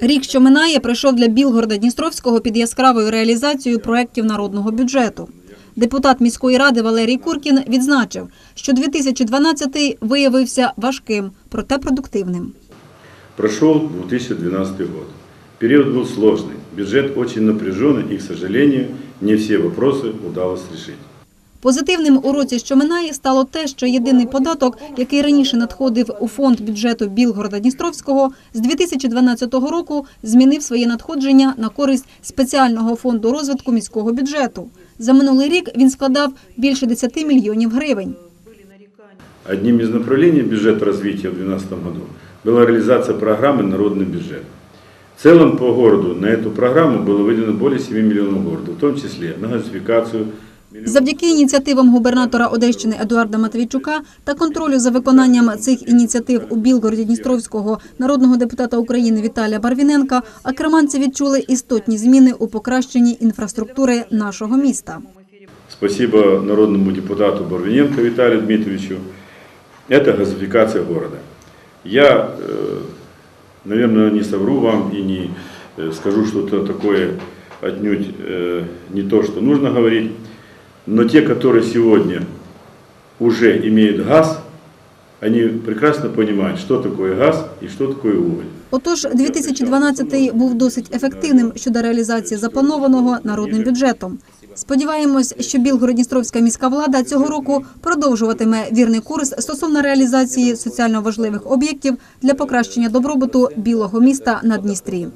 Рік, що минає, пройшов для Білгорода Дністровського під яскравою реалізацією проєктів народного бюджету. Депутат міської ради Валерій Куркін відзначив, що 2012 виявився важким, проте продуктивним. Прошел 2012 год. Период был сложный, бюджет очень напряженный и, к сожалению, не все вопросы удалось решить. Позитивним у році, що минає, стало те, що єдиний податок, який раніше надходив у фонд бюджету Білгорода Дністровського, з 2012 року змінив своє надходження на користь спеціального фонду розвитку міського бюджету. За минулий рік він складав більше 10 мільйонів гривень. Одним из направлений бюджета развития в 2012 году была реализация программы «Народный бюджет». В целом по городу на эту программу было выделено более 7 миллионов города, в том числе на газификацию, Завдяки ініціативам губернатора Одещини Едуарда Матвійчука та контролю за виконанням цих ініціатив у Білгороді Дністровського народного депутата України Віталія Барвіненка, акерманці відчули істотні зміни у покращенні інфраструктури нашого міста. Спасибо народному депутату Барвиненко Виталию Дмитриевичу. Это газификация города. Я, э, наверное, не совру вам и не э, скажу что-то такое отнюдь э, не то, что нужно говорить. Но те, которые сегодня уже имеют газ, они прекрасно понимают, что такое газ и что такое уголь. Отож, 2012 був досить ефективним щодо реалізації запланованого народним бюджетом. Сподіваємось, що Білгород-Дністровська міська влада цього року продовжуватиме вірний курс стосовно реалізації соціально важливих об'єктів для покращення добробуту білого міста на Дністрі.